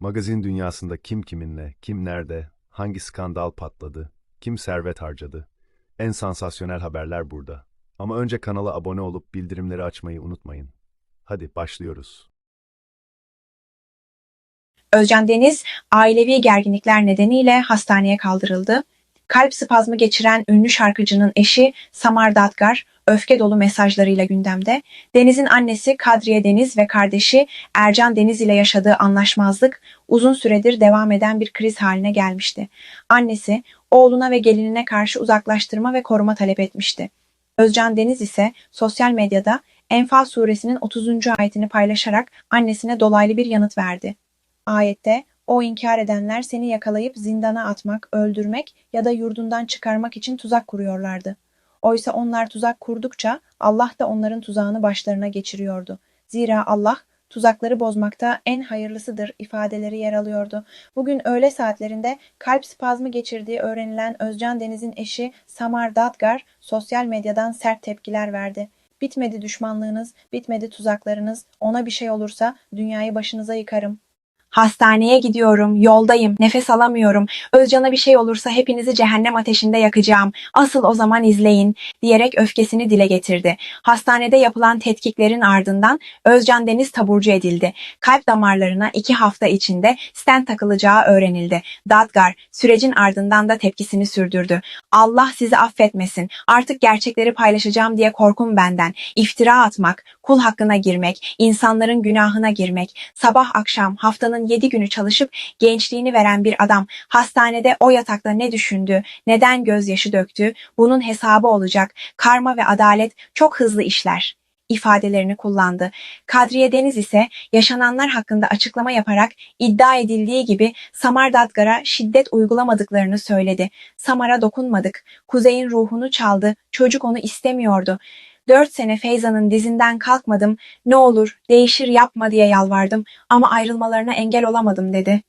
Magazin dünyasında kim kiminle, kim nerede, hangi skandal patladı, kim servet harcadı. En sansasyonel haberler burada. Ama önce kanala abone olup bildirimleri açmayı unutmayın. Hadi başlıyoruz. Özcan Deniz ailevi gerginlikler nedeniyle hastaneye kaldırıldı. Kalp spazmı geçiren ünlü şarkıcının eşi Samar Dadgar öfke dolu mesajlarıyla gündemde. Deniz'in annesi Kadriye Deniz ve kardeşi Ercan Deniz ile yaşadığı anlaşmazlık uzun süredir devam eden bir kriz haline gelmişti. Annesi oğluna ve gelinine karşı uzaklaştırma ve koruma talep etmişti. Özcan Deniz ise sosyal medyada Enfal suresinin 30. ayetini paylaşarak annesine dolaylı bir yanıt verdi. Ayette o inkar edenler seni yakalayıp zindana atmak, öldürmek ya da yurdundan çıkarmak için tuzak kuruyorlardı. Oysa onlar tuzak kurdukça Allah da onların tuzağını başlarına geçiriyordu. Zira Allah tuzakları bozmakta en hayırlısıdır ifadeleri yer alıyordu. Bugün öğle saatlerinde kalp spazmı geçirdiği öğrenilen Özcan Deniz'in eşi Samar Dadgar sosyal medyadan sert tepkiler verdi. Bitmedi düşmanlığınız, bitmedi tuzaklarınız. Ona bir şey olursa dünyayı başınıza yıkarım. Hastaneye gidiyorum, yoldayım, nefes alamıyorum. Özcan'a bir şey olursa hepinizi cehennem ateşinde yakacağım. Asıl o zaman izleyin, diyerek öfkesini dile getirdi. Hastanede yapılan tetkiklerin ardından Özcan Deniz taburcu edildi. Kalp damarlarına iki hafta içinde stent takılacağı öğrenildi. Dadgar sürecin ardından da tepkisini sürdürdü. Allah sizi affetmesin. Artık gerçekleri paylaşacağım diye korkum benden. İftira atmak, kul hakkına girmek, insanların günahına girmek, sabah akşam haftanın yedi günü çalışıp gençliğini veren bir adam hastanede o yatakta ne düşündü, neden gözyaşı döktü, bunun hesabı olacak. Karma ve adalet çok hızlı işler ifadelerini kullandı. Kadriye Deniz ise yaşananlar hakkında açıklama yaparak iddia edildiği gibi Samar Dadgar'a şiddet uygulamadıklarını söyledi. Samar'a dokunmadık. Kuzey'in ruhunu çaldı. Çocuk onu istemiyordu. Dört sene Feyza'nın dizinden kalkmadım. Ne olur değişir yapma diye yalvardım ama ayrılmalarına engel olamadım dedi.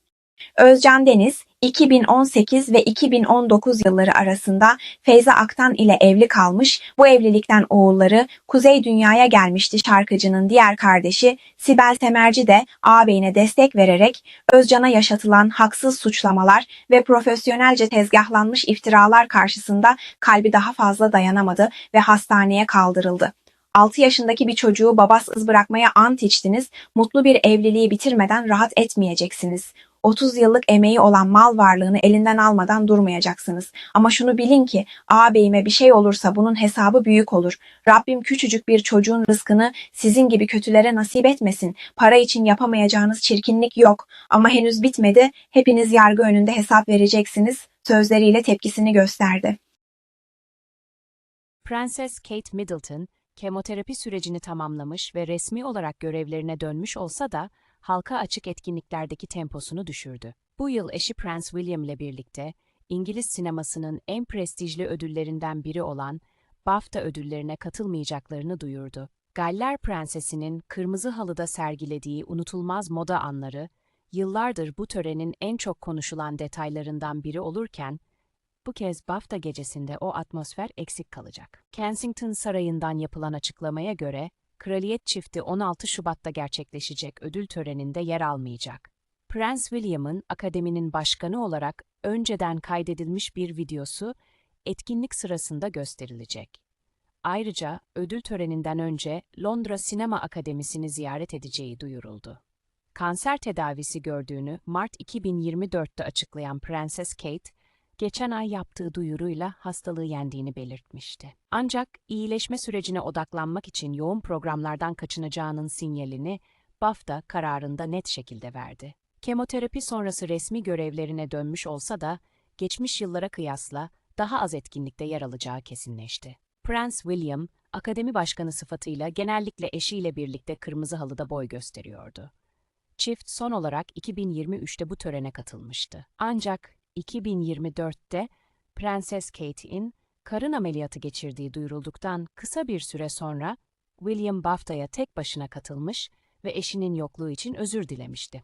Özcan Deniz 2018 ve 2019 yılları arasında Feyza Aktan ile evli kalmış. Bu evlilikten oğulları Kuzey Dünya'ya gelmişti şarkıcının diğer kardeşi Sibel Semerci de ağabeyine destek vererek Özcan'a yaşatılan haksız suçlamalar ve profesyonelce tezgahlanmış iftiralar karşısında kalbi daha fazla dayanamadı ve hastaneye kaldırıldı. 6 yaşındaki bir çocuğu babasız bırakmaya ant içtiniz, mutlu bir evliliği bitirmeden rahat etmeyeceksiniz. 30 yıllık emeği olan mal varlığını elinden almadan durmayacaksınız. Ama şunu bilin ki ağabeyime bir şey olursa bunun hesabı büyük olur. Rabbim küçücük bir çocuğun rızkını sizin gibi kötülere nasip etmesin. Para için yapamayacağınız çirkinlik yok. Ama henüz bitmedi. Hepiniz yargı önünde hesap vereceksiniz. Sözleriyle tepkisini gösterdi. Prenses Kate Middleton, kemoterapi sürecini tamamlamış ve resmi olarak görevlerine dönmüş olsa da halka açık etkinliklerdeki temposunu düşürdü. Bu yıl eşi Prince William ile birlikte İngiliz sinemasının en prestijli ödüllerinden biri olan BAFTA ödüllerine katılmayacaklarını duyurdu. Galler Prensesi'nin kırmızı halıda sergilediği unutulmaz moda anları, yıllardır bu törenin en çok konuşulan detaylarından biri olurken, bu kez BAFTA gecesinde o atmosfer eksik kalacak. Kensington Sarayı'ndan yapılan açıklamaya göre, Kraliyet çifti 16 Şubat'ta gerçekleşecek ödül töreninde yer almayacak. Prens William'ın akademinin başkanı olarak önceden kaydedilmiş bir videosu etkinlik sırasında gösterilecek. Ayrıca ödül töreninden önce Londra Sinema Akademisi'ni ziyaret edeceği duyuruldu. Kanser tedavisi gördüğünü Mart 2024'te açıklayan Prenses Kate, geçen ay yaptığı duyuruyla hastalığı yendiğini belirtmişti. Ancak iyileşme sürecine odaklanmak için yoğun programlardan kaçınacağının sinyalini BAFTA kararında net şekilde verdi. Kemoterapi sonrası resmi görevlerine dönmüş olsa da geçmiş yıllara kıyasla daha az etkinlikte yer alacağı kesinleşti. Prince William, akademi başkanı sıfatıyla genellikle eşiyle birlikte kırmızı halıda boy gösteriyordu. Çift son olarak 2023'te bu törene katılmıştı. Ancak 2024'te Prenses Kate'in karın ameliyatı geçirdiği duyurulduktan kısa bir süre sonra William BAFTA'ya tek başına katılmış ve eşinin yokluğu için özür dilemişti.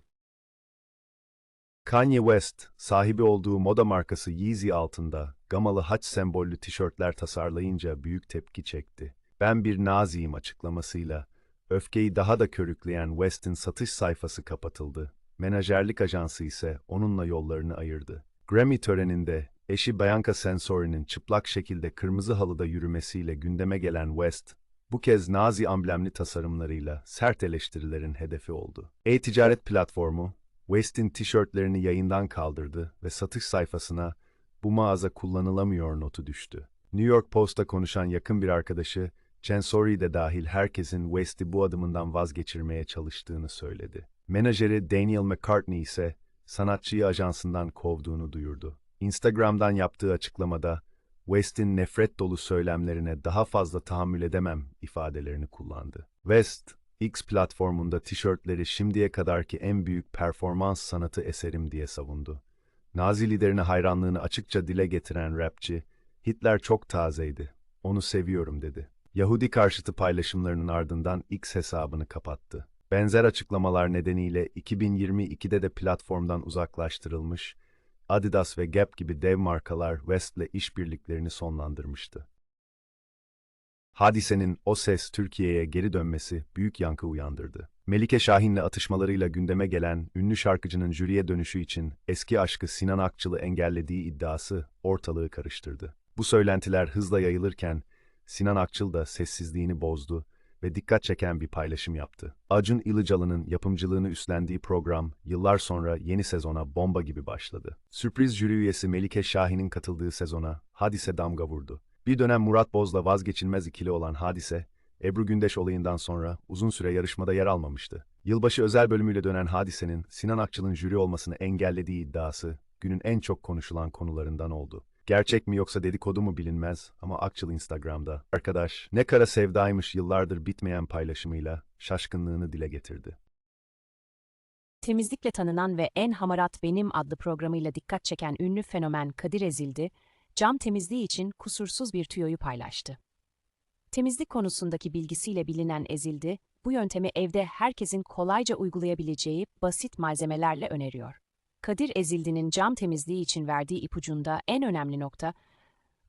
Kanye West, sahibi olduğu moda markası Yeezy altında gamalı haç sembollü tişörtler tasarlayınca büyük tepki çekti. Ben bir naziyim açıklamasıyla öfkeyi daha da körükleyen West'in satış sayfası kapatıldı. Menajerlik ajansı ise onunla yollarını ayırdı. Grammy töreninde eşi Bianca Sensori'nin çıplak şekilde kırmızı halıda yürümesiyle gündeme gelen West, bu kez Nazi amblemli tasarımlarıyla sert eleştirilerin hedefi oldu. E-ticaret platformu, West'in tişörtlerini yayından kaldırdı ve satış sayfasına bu mağaza kullanılamıyor notu düştü. New York Post'a konuşan yakın bir arkadaşı, Censori de dahil herkesin West'i bu adımından vazgeçirmeye çalıştığını söyledi. Menajeri Daniel McCartney ise sanatçıyı ajansından kovduğunu duyurdu. Instagram'dan yaptığı açıklamada West'in nefret dolu söylemlerine daha fazla tahammül edemem ifadelerini kullandı. West, X platformunda tişörtleri şimdiye kadarki en büyük performans sanatı eserim diye savundu. Nazi liderine hayranlığını açıkça dile getiren rapçi, Hitler çok tazeydi, onu seviyorum dedi. Yahudi karşıtı paylaşımlarının ardından X hesabını kapattı. Benzer açıklamalar nedeniyle 2022'de de platformdan uzaklaştırılmış, Adidas ve Gap gibi dev markalar West'le işbirliklerini sonlandırmıştı. Hadisenin O Ses Türkiye'ye geri dönmesi büyük yankı uyandırdı. Melike Şahin'le atışmalarıyla gündeme gelen ünlü şarkıcının jüriye dönüşü için eski aşkı Sinan Akçıl'ı engellediği iddiası ortalığı karıştırdı. Bu söylentiler hızla yayılırken Sinan Akçıl da sessizliğini bozdu ve dikkat çeken bir paylaşım yaptı. Acun Ilıcalı'nın yapımcılığını üstlendiği program yıllar sonra yeni sezona bomba gibi başladı. Sürpriz jüri üyesi Melike Şahin'in katıldığı sezona Hadise damga vurdu. Bir dönem Murat Boz'la vazgeçilmez ikili olan Hadise, Ebru Gündeş olayından sonra uzun süre yarışmada yer almamıştı. Yılbaşı özel bölümüyle dönen Hadise'nin Sinan Akçıl'ın jüri olmasını engellediği iddiası günün en çok konuşulan konularından oldu. Gerçek mi yoksa dedikodu mu bilinmez ama Akçıl Instagram'da arkadaş ne kara sevdaymış yıllardır bitmeyen paylaşımıyla şaşkınlığını dile getirdi. Temizlikle tanınan ve En Hamarat Benim adlı programıyla dikkat çeken ünlü fenomen Kadir Ezildi, cam temizliği için kusursuz bir tüyoyu paylaştı. Temizlik konusundaki bilgisiyle bilinen Ezildi, bu yöntemi evde herkesin kolayca uygulayabileceği basit malzemelerle öneriyor. Kadir Ezildi'nin cam temizliği için verdiği ipucunda en önemli nokta,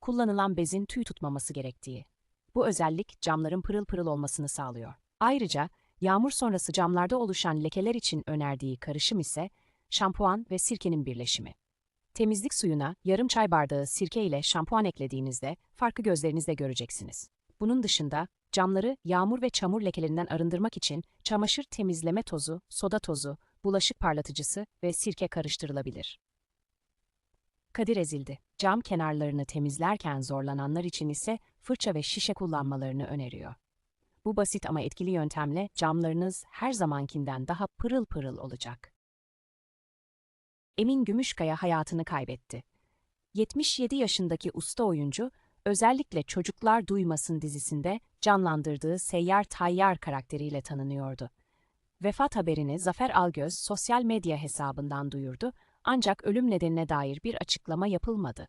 kullanılan bezin tüy tutmaması gerektiği. Bu özellik camların pırıl pırıl olmasını sağlıyor. Ayrıca yağmur sonrası camlarda oluşan lekeler için önerdiği karışım ise şampuan ve sirkenin birleşimi. Temizlik suyuna yarım çay bardağı sirke ile şampuan eklediğinizde farkı gözlerinizle göreceksiniz. Bunun dışında camları yağmur ve çamur lekelerinden arındırmak için çamaşır temizleme tozu, soda tozu, bulaşık parlatıcısı ve sirke karıştırılabilir. Kadir ezildi. Cam kenarlarını temizlerken zorlananlar için ise fırça ve şişe kullanmalarını öneriyor. Bu basit ama etkili yöntemle camlarınız her zamankinden daha pırıl pırıl olacak. Emin Gümüşkaya hayatını kaybetti. 77 yaşındaki usta oyuncu, özellikle Çocuklar Duymasın dizisinde canlandırdığı Seyyar Tayyar karakteriyle tanınıyordu. Vefat haberini Zafer Algöz sosyal medya hesabından duyurdu ancak ölüm nedenine dair bir açıklama yapılmadı.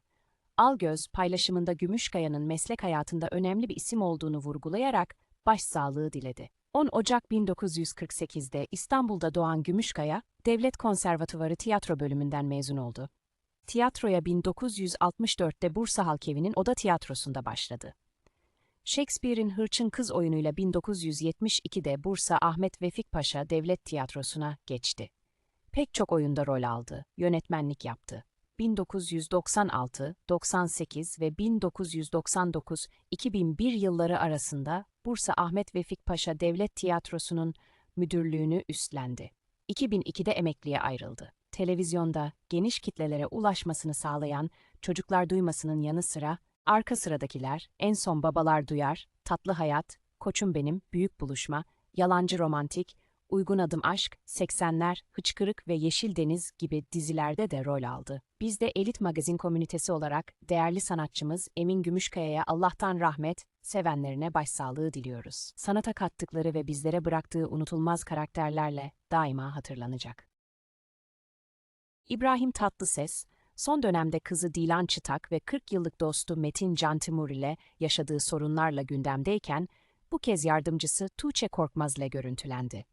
Algöz paylaşımında Gümüşkaya'nın meslek hayatında önemli bir isim olduğunu vurgulayarak başsağlığı diledi. 10 Ocak 1948'de İstanbul'da doğan Gümüşkaya, Devlet Konservatuvarı Tiyatro bölümünden mezun oldu. Tiyatroya 1964'te Bursa Halkevi'nin Oda Tiyatrosu'nda başladı. Shakespeare'in Hırçın Kız oyunuyla 1972'de Bursa Ahmet Vefik Paşa Devlet Tiyatrosu'na geçti. Pek çok oyunda rol aldı, yönetmenlik yaptı. 1996, 98 ve 1999-2001 yılları arasında Bursa Ahmet Vefik Paşa Devlet Tiyatrosu'nun müdürlüğünü üstlendi. 2002'de emekliye ayrıldı. Televizyonda geniş kitlelere ulaşmasını sağlayan Çocuklar Duymasının yanı sıra arka sıradakiler, en son babalar duyar, tatlı hayat, koçum benim, büyük buluşma, yalancı romantik, uygun adım aşk, 80'ler, hıçkırık ve yeşil deniz gibi dizilerde de rol aldı. Biz de elit magazin komünitesi olarak değerli sanatçımız Emin Gümüşkaya'ya Allah'tan rahmet, sevenlerine başsağlığı diliyoruz. Sanata kattıkları ve bizlere bıraktığı unutulmaz karakterlerle daima hatırlanacak. İbrahim Tatlıses, son dönemde kızı Dilan Çıtak ve 40 yıllık dostu Metin Can Timur ile yaşadığı sorunlarla gündemdeyken, bu kez yardımcısı Tuğçe Korkmaz ile görüntülendi.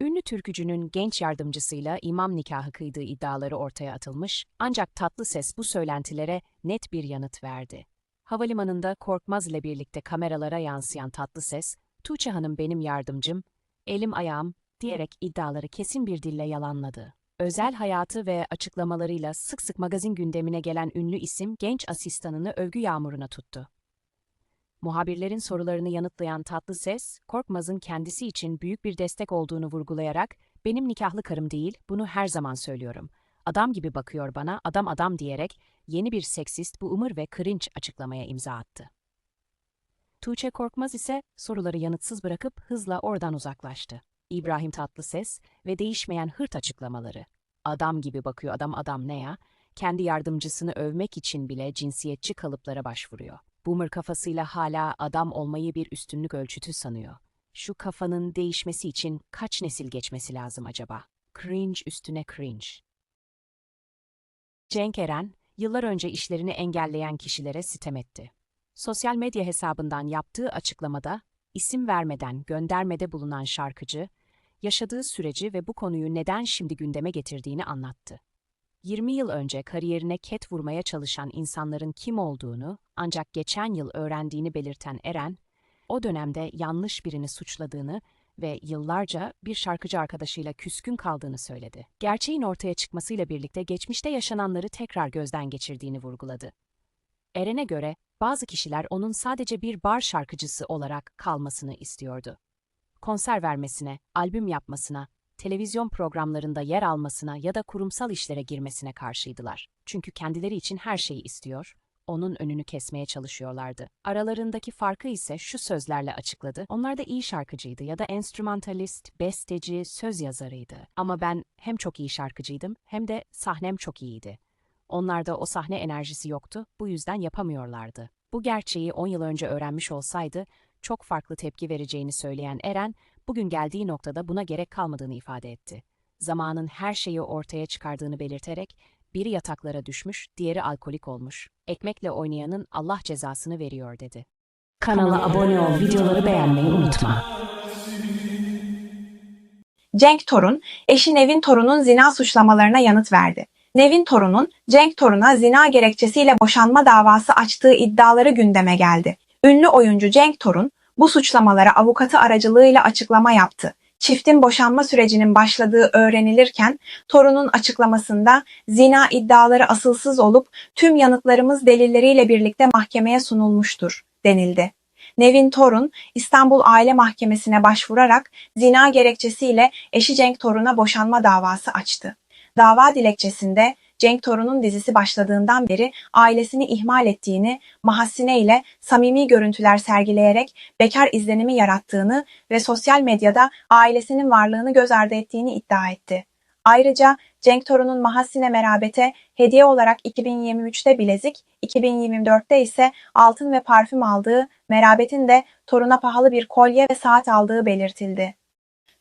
Ünlü türkücünün genç yardımcısıyla imam nikahı kıydığı iddiaları ortaya atılmış, ancak tatlı ses bu söylentilere net bir yanıt verdi. Havalimanında Korkmaz ile birlikte kameralara yansıyan tatlı ses, Tuğçe Hanım benim yardımcım, elim ayağım, diyerek iddiaları kesin bir dille yalanladı. Özel hayatı ve açıklamalarıyla sık sık magazin gündemine gelen ünlü isim genç asistanını övgü yağmuruna tuttu. Muhabirlerin sorularını yanıtlayan tatlı ses, Korkmaz'ın kendisi için büyük bir destek olduğunu vurgulayarak, benim nikahlı karım değil, bunu her zaman söylüyorum. Adam gibi bakıyor bana, adam adam diyerek yeni bir seksist, bu ımır ve cringe açıklamaya imza attı. Tuğçe Korkmaz ise soruları yanıtsız bırakıp hızla oradan uzaklaştı. İbrahim Tatlıses ve değişmeyen hırt açıklamaları. Adam gibi bakıyor adam adam ne ya? Kendi yardımcısını övmek için bile cinsiyetçi kalıplara başvuruyor. Boomer kafasıyla hala adam olmayı bir üstünlük ölçütü sanıyor. Şu kafanın değişmesi için kaç nesil geçmesi lazım acaba? Cringe üstüne cringe. Cenk Eren, yıllar önce işlerini engelleyen kişilere sitem etti. Sosyal medya hesabından yaptığı açıklamada, isim vermeden göndermede bulunan şarkıcı, yaşadığı süreci ve bu konuyu neden şimdi gündeme getirdiğini anlattı. 20 yıl önce kariyerine ket vurmaya çalışan insanların kim olduğunu ancak geçen yıl öğrendiğini belirten Eren, o dönemde yanlış birini suçladığını ve yıllarca bir şarkıcı arkadaşıyla küskün kaldığını söyledi. Gerçeğin ortaya çıkmasıyla birlikte geçmişte yaşananları tekrar gözden geçirdiğini vurguladı. Eren'e göre bazı kişiler onun sadece bir bar şarkıcısı olarak kalmasını istiyordu. Konser vermesine, albüm yapmasına, televizyon programlarında yer almasına ya da kurumsal işlere girmesine karşıydılar. Çünkü kendileri için her şeyi istiyor, onun önünü kesmeye çalışıyorlardı. Aralarındaki farkı ise şu sözlerle açıkladı. Onlar da iyi şarkıcıydı ya da enstrümantalist, besteci, söz yazarıydı. Ama ben hem çok iyi şarkıcıydım hem de sahnem çok iyiydi. Onlarda o sahne enerjisi yoktu, bu yüzden yapamıyorlardı. Bu gerçeği 10 yıl önce öğrenmiş olsaydı, çok farklı tepki vereceğini söyleyen Eren, bugün geldiği noktada buna gerek kalmadığını ifade etti. Zamanın her şeyi ortaya çıkardığını belirterek, biri yataklara düşmüş, diğeri alkolik olmuş. Ekmekle oynayanın Allah cezasını veriyor dedi. Kanala abone ol, videoları beğenmeyi unutma. Cenk Torun, eşi Nevin Torun'un zina suçlamalarına yanıt verdi. Nevin Torun'un Cenk Torun'a zina gerekçesiyle boşanma davası açtığı iddiaları gündeme geldi. Ünlü oyuncu Cenk Torun, bu suçlamalara avukatı aracılığıyla açıklama yaptı. Çiftin boşanma sürecinin başladığı öğrenilirken Torun'un açıklamasında zina iddiaları asılsız olup tüm yanıtlarımız delilleriyle birlikte mahkemeye sunulmuştur denildi. Nevin Torun, İstanbul Aile Mahkemesi'ne başvurarak zina gerekçesiyle eşi Cenk Torun'a boşanma davası açtı. Dava dilekçesinde Cenk Torun'un dizisi başladığından beri ailesini ihmal ettiğini, Mahassine ile samimi görüntüler sergileyerek bekar izlenimi yarattığını ve sosyal medyada ailesinin varlığını göz ardı ettiğini iddia etti. Ayrıca Cenk Torun'un Mahassine Merabet'e hediye olarak 2023'te bilezik, 2024'te ise altın ve parfüm aldığı, Merabet'in de toruna pahalı bir kolye ve saat aldığı belirtildi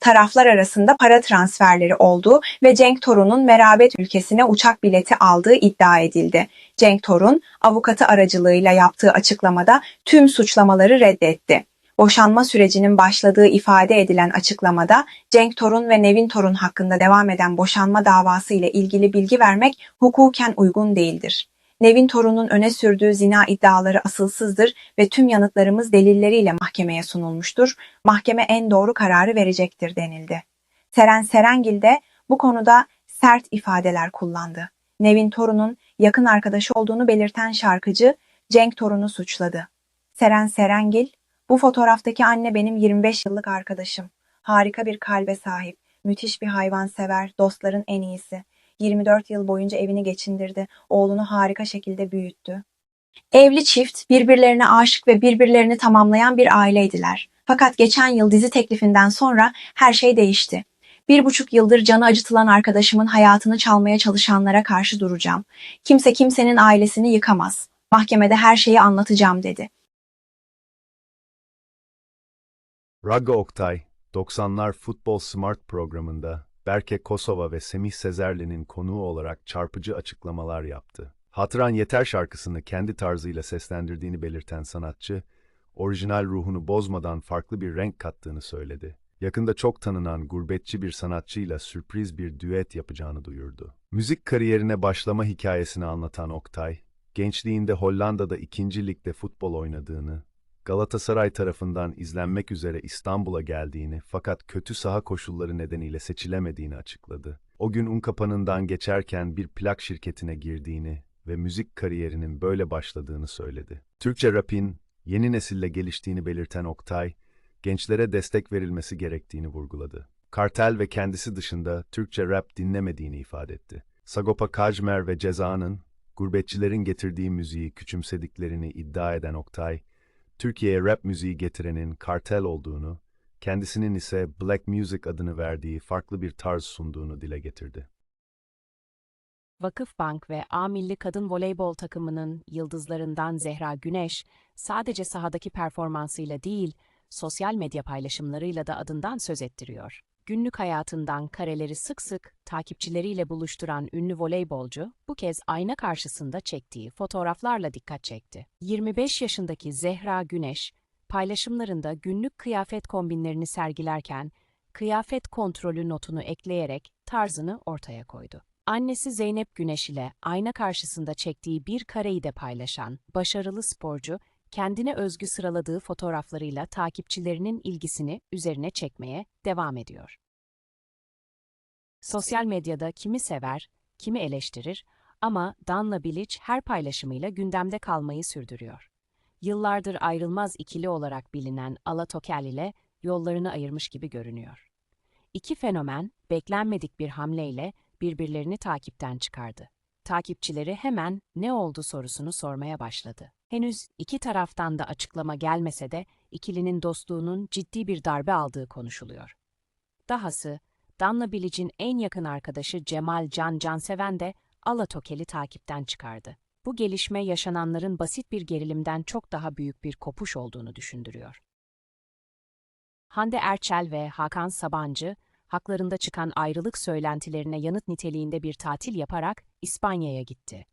taraflar arasında para transferleri olduğu ve Cenk Torun'un Merabet ülkesine uçak bileti aldığı iddia edildi. Cenk Torun, avukatı aracılığıyla yaptığı açıklamada tüm suçlamaları reddetti. Boşanma sürecinin başladığı ifade edilen açıklamada Cenk Torun ve Nevin Torun hakkında devam eden boşanma davası ile ilgili bilgi vermek hukuken uygun değildir. Nevin Torun'un öne sürdüğü zina iddiaları asılsızdır ve tüm yanıtlarımız delilleriyle mahkemeye sunulmuştur. Mahkeme en doğru kararı verecektir denildi. Seren Serengil de bu konuda sert ifadeler kullandı. Nevin Torun'un yakın arkadaşı olduğunu belirten şarkıcı Cenk Torun'u suçladı. Seren Serengil, bu fotoğraftaki anne benim 25 yıllık arkadaşım. Harika bir kalbe sahip, müthiş bir hayvansever, dostların en iyisi. 24 yıl boyunca evini geçindirdi, oğlunu harika şekilde büyüttü. Evli çift birbirlerine aşık ve birbirlerini tamamlayan bir aileydiler. Fakat geçen yıl dizi teklifinden sonra her şey değişti. Bir buçuk yıldır canı acıtılan arkadaşımın hayatını çalmaya çalışanlara karşı duracağım. Kimse kimsenin ailesini yıkamaz. Mahkemede her şeyi anlatacağım dedi. Raga Oktay, 90'lar Futbol Smart programında Berke Kosova ve Semih Sezerli'nin konuğu olarak çarpıcı açıklamalar yaptı. Hatıran Yeter şarkısını kendi tarzıyla seslendirdiğini belirten sanatçı, orijinal ruhunu bozmadan farklı bir renk kattığını söyledi. Yakında çok tanınan gurbetçi bir sanatçıyla sürpriz bir düet yapacağını duyurdu. Müzik kariyerine başlama hikayesini anlatan Oktay, gençliğinde Hollanda'da ikinci ligde futbol oynadığını, Galatasaray tarafından izlenmek üzere İstanbul'a geldiğini fakat kötü saha koşulları nedeniyle seçilemediğini açıkladı. O gün Unkapanı'ndan geçerken bir plak şirketine girdiğini ve müzik kariyerinin böyle başladığını söyledi. Türkçe rap'in yeni nesille geliştiğini belirten Oktay, gençlere destek verilmesi gerektiğini vurguladı. Kartel ve kendisi dışında Türkçe rap dinlemediğini ifade etti. Sagopa Kajmer ve Ceza'nın gurbetçilerin getirdiği müziği küçümsediklerini iddia eden Oktay, Türkiye'ye rap müziği getirenin kartel olduğunu, kendisinin ise Black Music adını verdiği farklı bir tarz sunduğunu dile getirdi. Vakıfbank ve A Milli Kadın Voleybol takımının yıldızlarından Zehra Güneş, sadece sahadaki performansıyla değil, sosyal medya paylaşımlarıyla da adından söz ettiriyor. Günlük hayatından kareleri sık sık takipçileriyle buluşturan ünlü voleybolcu, bu kez ayna karşısında çektiği fotoğraflarla dikkat çekti. 25 yaşındaki Zehra Güneş, paylaşımlarında günlük kıyafet kombinlerini sergilerken, kıyafet kontrolü notunu ekleyerek tarzını ortaya koydu. Annesi Zeynep Güneş ile ayna karşısında çektiği bir kareyi de paylaşan başarılı sporcu, kendine özgü sıraladığı fotoğraflarıyla takipçilerinin ilgisini üzerine çekmeye devam ediyor. Sosyal medyada kimi sever, kimi eleştirir ama Danla Bilic her paylaşımıyla gündemde kalmayı sürdürüyor. Yıllardır ayrılmaz ikili olarak bilinen Ala Tokel ile yollarını ayırmış gibi görünüyor. İki fenomen beklenmedik bir hamleyle birbirlerini takipten çıkardı. Takipçileri hemen ne oldu sorusunu sormaya başladı. Henüz iki taraftan da açıklama gelmese de ikilinin dostluğunun ciddi bir darbe aldığı konuşuluyor. Dahası Danla Bilic'in en yakın arkadaşı Cemal Can Canseven de Alatokel'i takipten çıkardı. Bu gelişme yaşananların basit bir gerilimden çok daha büyük bir kopuş olduğunu düşündürüyor. Hande Erçel ve Hakan Sabancı, haklarında çıkan ayrılık söylentilerine yanıt niteliğinde bir tatil yaparak İspanya'ya gitti.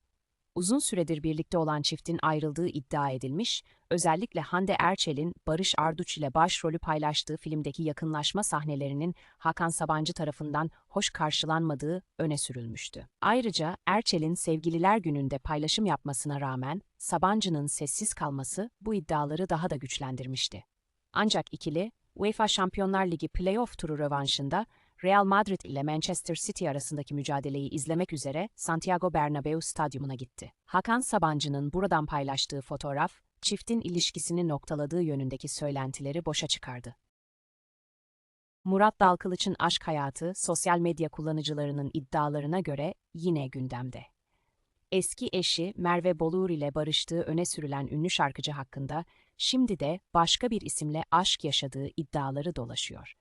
Uzun süredir birlikte olan çiftin ayrıldığı iddia edilmiş, özellikle Hande Erçel'in Barış Arduç ile başrolü paylaştığı filmdeki yakınlaşma sahnelerinin Hakan Sabancı tarafından hoş karşılanmadığı öne sürülmüştü. Ayrıca Erçel'in Sevgililer Günü'nde paylaşım yapmasına rağmen Sabancı'nın sessiz kalması bu iddiaları daha da güçlendirmişti. Ancak ikili, UEFA Şampiyonlar Ligi playoff turu rövanşında Real Madrid ile Manchester City arasındaki mücadeleyi izlemek üzere Santiago Bernabeu stadyumuna gitti. Hakan Sabancı'nın buradan paylaştığı fotoğraf, çiftin ilişkisini noktaladığı yönündeki söylentileri boşa çıkardı. Murat Dalkılıç'ın aşk hayatı sosyal medya kullanıcılarının iddialarına göre yine gündemde. Eski eşi Merve Boluğur ile barıştığı öne sürülen ünlü şarkıcı hakkında şimdi de başka bir isimle aşk yaşadığı iddiaları dolaşıyor.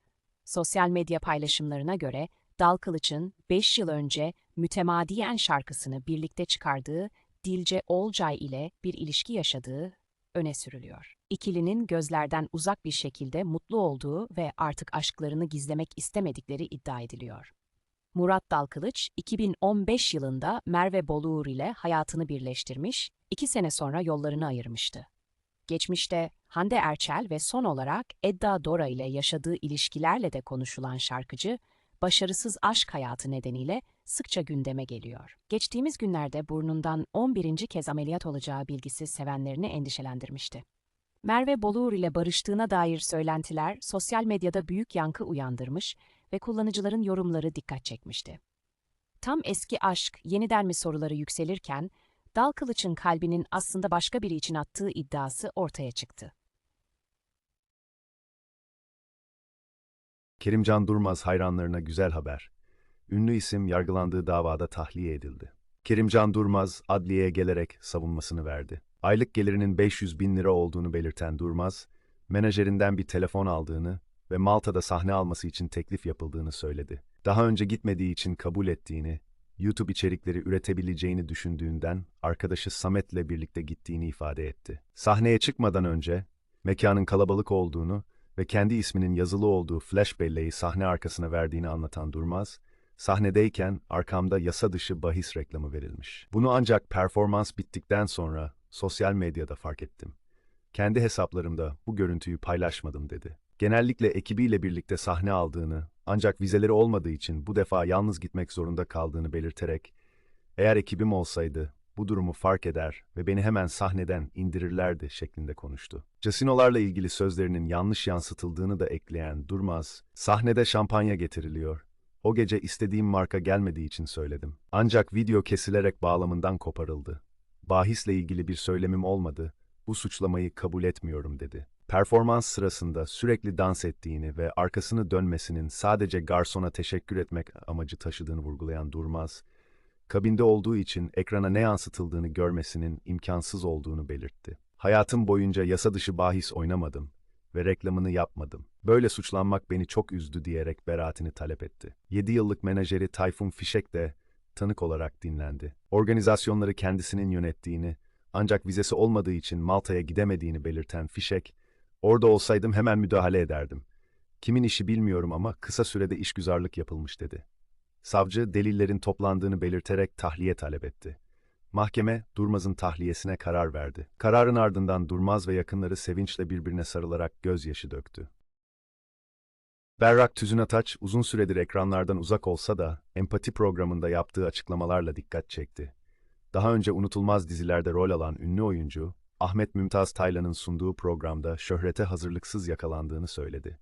Sosyal medya paylaşımlarına göre Dal Kılıç'ın 5 yıl önce Mütemadiyen şarkısını birlikte çıkardığı Dilce Olcay ile bir ilişki yaşadığı öne sürülüyor. İkilinin gözlerden uzak bir şekilde mutlu olduğu ve artık aşklarını gizlemek istemedikleri iddia ediliyor. Murat Dalkılıç, 2015 yılında Merve Boluğur ile hayatını birleştirmiş, iki sene sonra yollarını ayırmıştı. Geçmişte Hande Erçel ve son olarak Edda Dora ile yaşadığı ilişkilerle de konuşulan şarkıcı, başarısız aşk hayatı nedeniyle sıkça gündeme geliyor. Geçtiğimiz günlerde burnundan 11. kez ameliyat olacağı bilgisi sevenlerini endişelendirmişti. Merve Boluğur ile barıştığına dair söylentiler sosyal medyada büyük yankı uyandırmış ve kullanıcıların yorumları dikkat çekmişti. Tam eski aşk yeniden mi soruları yükselirken, Dal Kılıç'ın kalbinin aslında başka biri için attığı iddiası ortaya çıktı. Kerimcan Durmaz hayranlarına güzel haber. Ünlü isim yargılandığı davada tahliye edildi. Kerimcan Durmaz adliyeye gelerek savunmasını verdi. Aylık gelirinin 500 bin lira olduğunu belirten Durmaz, menajerinden bir telefon aldığını ve Malta'da sahne alması için teklif yapıldığını söyledi. Daha önce gitmediği için kabul ettiğini, YouTube içerikleri üretebileceğini düşündüğünden arkadaşı Samet'le birlikte gittiğini ifade etti. Sahneye çıkmadan önce mekanın kalabalık olduğunu ve kendi isminin yazılı olduğu flash belleği sahne arkasına verdiğini anlatan Durmaz, sahnedeyken arkamda yasa dışı bahis reklamı verilmiş. Bunu ancak performans bittikten sonra sosyal medyada fark ettim. Kendi hesaplarımda bu görüntüyü paylaşmadım dedi. Genellikle ekibiyle birlikte sahne aldığını ancak vizeleri olmadığı için bu defa yalnız gitmek zorunda kaldığını belirterek eğer ekibim olsaydı bu durumu fark eder ve beni hemen sahneden indirirlerdi şeklinde konuştu. Casinolarla ilgili sözlerinin yanlış yansıtıldığını da ekleyen Durmaz, sahnede şampanya getiriliyor. O gece istediğim marka gelmediği için söyledim. Ancak video kesilerek bağlamından koparıldı. Bahisle ilgili bir söylemim olmadı. Bu suçlamayı kabul etmiyorum dedi. Performans sırasında sürekli dans ettiğini ve arkasını dönmesinin sadece garsona teşekkür etmek amacı taşıdığını vurgulayan Durmaz, kabinde olduğu için ekrana ne yansıtıldığını görmesinin imkansız olduğunu belirtti. Hayatım boyunca yasa dışı bahis oynamadım ve reklamını yapmadım. Böyle suçlanmak beni çok üzdü diyerek beraatini talep etti. 7 yıllık menajeri Tayfun Fişek de tanık olarak dinlendi. Organizasyonları kendisinin yönettiğini, ancak vizesi olmadığı için Malta'ya gidemediğini belirten Fişek, orada olsaydım hemen müdahale ederdim. Kimin işi bilmiyorum ama kısa sürede işgüzarlık yapılmış dedi. Savcı delillerin toplandığını belirterek tahliye talep etti. Mahkeme Durmaz'ın tahliyesine karar verdi. Kararın ardından Durmaz ve yakınları sevinçle birbirine sarılarak gözyaşı döktü. Berrak Tüzün Ataç uzun süredir ekranlardan uzak olsa da empati programında yaptığı açıklamalarla dikkat çekti. Daha önce unutulmaz dizilerde rol alan ünlü oyuncu, Ahmet Mümtaz Taylan'ın sunduğu programda şöhrete hazırlıksız yakalandığını söyledi.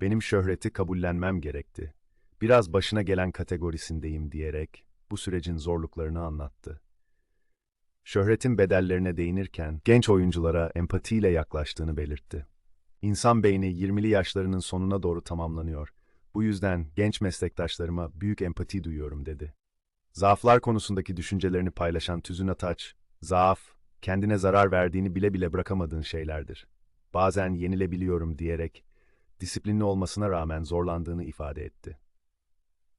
Benim şöhreti kabullenmem gerekti. Biraz başına gelen kategorisindeyim diyerek bu sürecin zorluklarını anlattı. Şöhretin bedellerine değinirken genç oyunculara empatiyle yaklaştığını belirtti. İnsan beyni 20'li yaşlarının sonuna doğru tamamlanıyor. Bu yüzden genç meslektaşlarıma büyük empati duyuyorum dedi. Zaaflar konusundaki düşüncelerini paylaşan Tüzün Ataç, zaaf, kendine zarar verdiğini bile bile bırakamadığın şeylerdir. Bazen yenilebiliyorum diyerek, disiplinli olmasına rağmen zorlandığını ifade etti.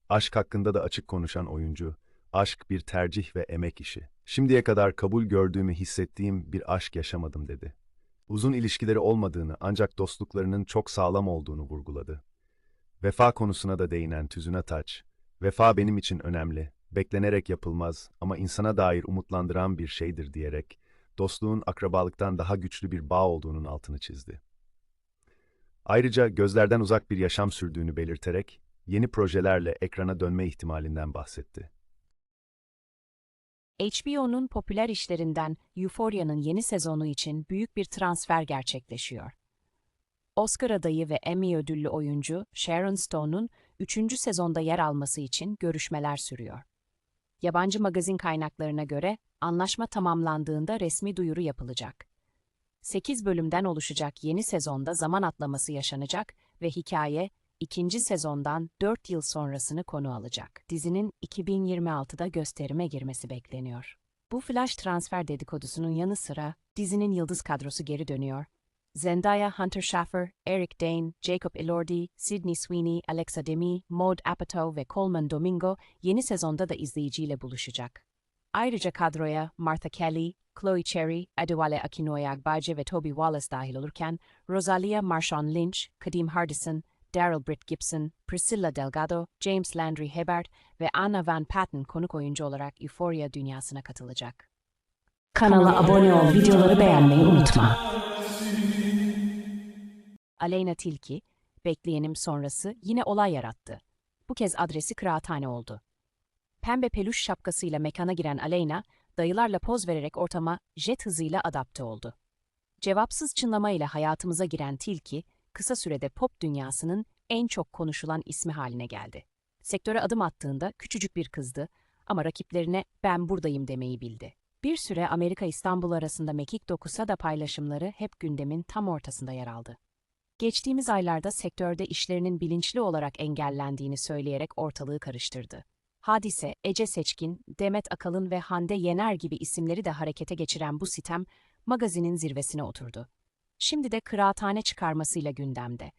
Aşk hakkında da açık konuşan oyuncu, aşk bir tercih ve emek işi. Şimdiye kadar kabul gördüğümü hissettiğim bir aşk yaşamadım dedi. Uzun ilişkileri olmadığını ancak dostluklarının çok sağlam olduğunu vurguladı. Vefa konusuna da değinen Tüzün Ataç, vefa benim için önemli, beklenerek yapılmaz ama insana dair umutlandıran bir şeydir diyerek, dostluğun akrabalıktan daha güçlü bir bağ olduğunun altını çizdi. Ayrıca gözlerden uzak bir yaşam sürdüğünü belirterek, yeni projelerle ekrana dönme ihtimalinden bahsetti. HBO'nun popüler işlerinden Euphoria'nın yeni sezonu için büyük bir transfer gerçekleşiyor. Oscar adayı ve Emmy ödüllü oyuncu Sharon Stone'un 3. sezonda yer alması için görüşmeler sürüyor. Yabancı magazin kaynaklarına göre anlaşma tamamlandığında resmi duyuru yapılacak. 8 bölümden oluşacak yeni sezonda zaman atlaması yaşanacak ve hikaye ikinci sezondan 4 yıl sonrasını konu alacak. Dizinin 2026'da gösterime girmesi bekleniyor. Bu flash transfer dedikodusunun yanı sıra dizinin yıldız kadrosu geri dönüyor. Zendaya Hunter Schaffer, Eric Dane, Jacob Elordi, Sydney Sweeney, Alexa Demi, Maud Apatow ve Coleman Domingo yeni sezonda da izleyiciyle buluşacak. Ayrıca kadroya Martha Kelly, Chloe Cherry, Adewale Akinoye Agbaje ve Toby Wallace dahil olurken Rosalia Marshawn Lynch, Kadeem Hardison, Daryl Britt Gibson, Priscilla Delgado, James Landry Hebert ve Anna Van Patten konuk oyuncu olarak Euphoria dünyasına katılacak. Kanala abone ol, videoları beğenmeyi unutma. Aleyna Tilki, bekleyenim sonrası yine olay yarattı. Bu kez adresi kıraathane oldu. Pembe peluş şapkasıyla mekana giren Aleyna, dayılarla poz vererek ortama jet hızıyla adapte oldu. Cevapsız çınlamayla hayatımıza giren Tilki, kısa sürede pop dünyasının en çok konuşulan ismi haline geldi. Sektöre adım attığında küçücük bir kızdı ama rakiplerine ben buradayım demeyi bildi. Bir süre Amerika-İstanbul arasında mekik dokusa da paylaşımları hep gündemin tam ortasında yer aldı. Geçtiğimiz aylarda sektörde işlerinin bilinçli olarak engellendiğini söyleyerek ortalığı karıştırdı. Hadise, Ece Seçkin, Demet Akalın ve Hande Yener gibi isimleri de harekete geçiren bu sitem, magazinin zirvesine oturdu. Şimdi de kıraathane çıkarmasıyla gündemde.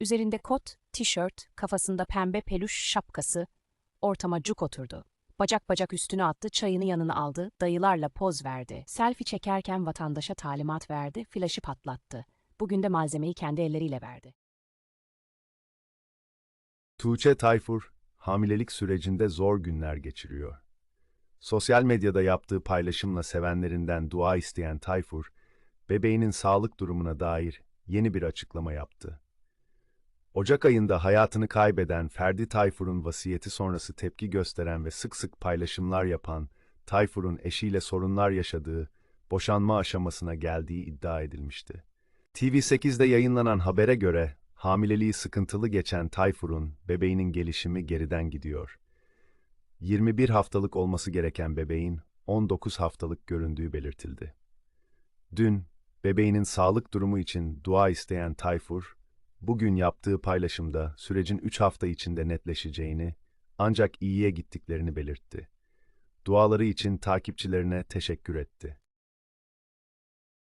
Üzerinde kot, tişört, kafasında pembe peluş şapkası, ortama cuk oturdu. Bacak bacak üstüne attı, çayını yanına aldı, dayılarla poz verdi. Selfie çekerken vatandaşa talimat verdi, flaşı patlattı. Bugün de malzemeyi kendi elleriyle verdi. Tuğçe Tayfur, hamilelik sürecinde zor günler geçiriyor. Sosyal medyada yaptığı paylaşımla sevenlerinden dua isteyen Tayfur, bebeğinin sağlık durumuna dair yeni bir açıklama yaptı. Ocak ayında hayatını kaybeden Ferdi Tayfur'un vasiyeti sonrası tepki gösteren ve sık sık paylaşımlar yapan Tayfur'un eşiyle sorunlar yaşadığı, boşanma aşamasına geldiği iddia edilmişti. TV8'de yayınlanan habere göre hamileliği sıkıntılı geçen Tayfur'un bebeğinin gelişimi geriden gidiyor. 21 haftalık olması gereken bebeğin 19 haftalık göründüğü belirtildi. Dün bebeğinin sağlık durumu için dua isteyen Tayfur, bugün yaptığı paylaşımda sürecin 3 hafta içinde netleşeceğini ancak iyiye gittiklerini belirtti. Duaları için takipçilerine teşekkür etti.